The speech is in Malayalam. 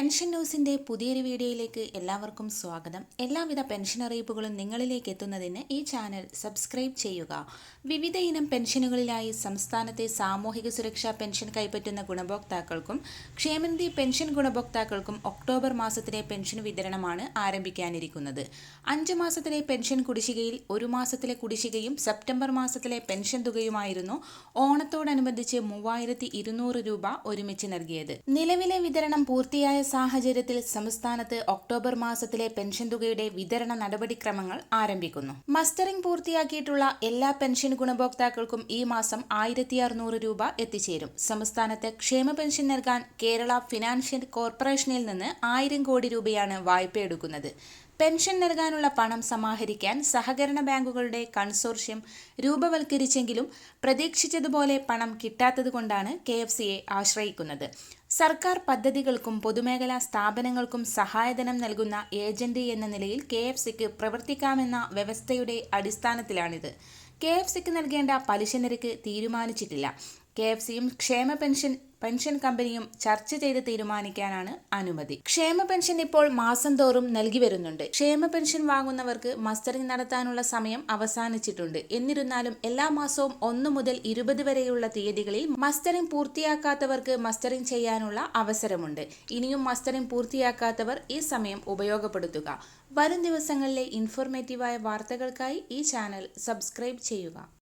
പെൻഷൻ ന്യൂസിന്റെ പുതിയൊരു വീഡിയോയിലേക്ക് എല്ലാവർക്കും സ്വാഗതം. എല്ലാവിധ പെൻഷൻ അറിയിപ്പുകളും നിങ്ങളിലേക്ക് എത്തുന്നതിന് ഈ ചാനൽ സബ്സ്ക്രൈബ് ചെയ്യുക. വിവിധ ഇനം പെൻഷനുകളിലായി സംസ്ഥാനത്തെ സാമൂഹിക സുരക്ഷാ പെൻഷൻ കൈപ്പറ്റുന്ന ഗുണഭോക്താക്കൾക്കും ക്ഷേമനിധി പെൻഷൻ ഗുണഭോക്താക്കൾക്കും ഒക്ടോബർ മാസത്തിലെ പെൻഷൻ വിതരണമാണ് ആരംഭിക്കാനിരിക്കുന്നത്. അഞ്ച് മാസത്തിലെ പെൻഷൻ കുടിശ്ശികയിൽ ഒരു മാസത്തിലെ കുടിശ്ശികയും സെപ്റ്റംബർ മാസത്തിലെ പെൻഷൻ തുകയുമായിരുന്നു ഓണത്തോടനുബന്ധിച്ച് മൂവായിരത്തി രൂപ ഒരുമിച്ച് നൽകിയത്. നിലവിലെ വിതരണം പൂർത്തിയായ സാഹചര്യത്തിൽ സംസ്ഥാനത്ത് ഒക്ടോബർ മാസത്തിലെ പെൻഷൻ തുകയുടെ വിതരണ നടപടിക്രമങ്ങൾ ആരംഭിക്കുന്നു. മസ്റ്ററിംഗ് പൂർത്തിയാക്കിയിട്ടുള്ള എല്ലാ പെൻഷൻ ഗുണഭോക്താക്കൾക്കും ഈ മാസം ആയിരത്തി അറുന്നൂറ് രൂപ എത്തിച്ചേരും. സംസ്ഥാനത്ത് ക്ഷേമ പെൻഷൻ നൽകാൻ കേരള ഫിനാൻഷ്യൽ കോർപ്പറേഷനിൽ നിന്ന് ആയിരം കോടി രൂപയാണ് വായ്പ എടുക്കുന്നത് പെൻഷൻ നൽകാനുള്ള പണം സമാഹരിക്കാൻ സഹകരണ ബാങ്കുകളുടെ കൺസോർഷ്യം രൂപവൽക്കരിച്ചെങ്കിലും പ്രതീക്ഷിച്ചതുപോലെ പണം കിട്ടാത്തതുകൊണ്ടാണ് കെ എഫ് സിയെ ആശ്രയിക്കുന്നത്. സർക്കാർ പദ്ധതികൾക്കും പൊതുമേഖലാ സ്ഥാപനങ്ങൾക്കും സഹായധനം നൽകുന്ന ഏജന്റ് എന്ന നിലയിൽ കെ എഫ് സിക്ക് പ്രവർത്തിക്കാമെന്ന വ്യവസ്ഥയുടെ അടിസ്ഥാനത്തിലാണിത്. കെ എഫ് സിക്ക് നൽകേണ്ട പലിശ നിരക്ക് തീരുമാനിച്ചിട്ടില്ല. കെ എഫ് സിയും ക്ഷേമ പെൻഷൻ പെൻഷൻ കമ്പനിയും ചർച്ച ചെയ്ത് തീരുമാനിക്കാനാണ് അനുമതി. ക്ഷേമ പെൻഷൻ ഇപ്പോൾ മാസം തോറും നൽകി വരുന്നുണ്ട്. ക്ഷേമ പെൻഷൻ വാങ്ങുന്നവർക്ക് മസ്റ്ററിംഗ് നടത്താനുള്ള സമയം അവസാനിച്ചിട്ടുണ്ട്. എന്നിരുന്നാലും എല്ലാ മാസവും ഒന്ന് മുതൽ ഇരുപത് വരെയുള്ള തീയതികളിൽ മസ്റ്ററിംഗ് പൂർത്തിയാക്കാത്തവർക്ക് മസ്റ്ററിംഗ് ചെയ്യാനുള്ള അവസരമുണ്ട്. ഇനിയും മസ്റ്ററിംഗ് പൂർത്തിയാക്കാത്തവർ ഈ സമയം ഉപയോഗപ്പെടുത്തുക. വരും ദിവസങ്ങളിലെ ഇൻഫോർമേറ്റീവായ വാർത്തകൾക്കായി ഈ ചാനൽ സബ്സ്ക്രൈബ് ചെയ്യുക.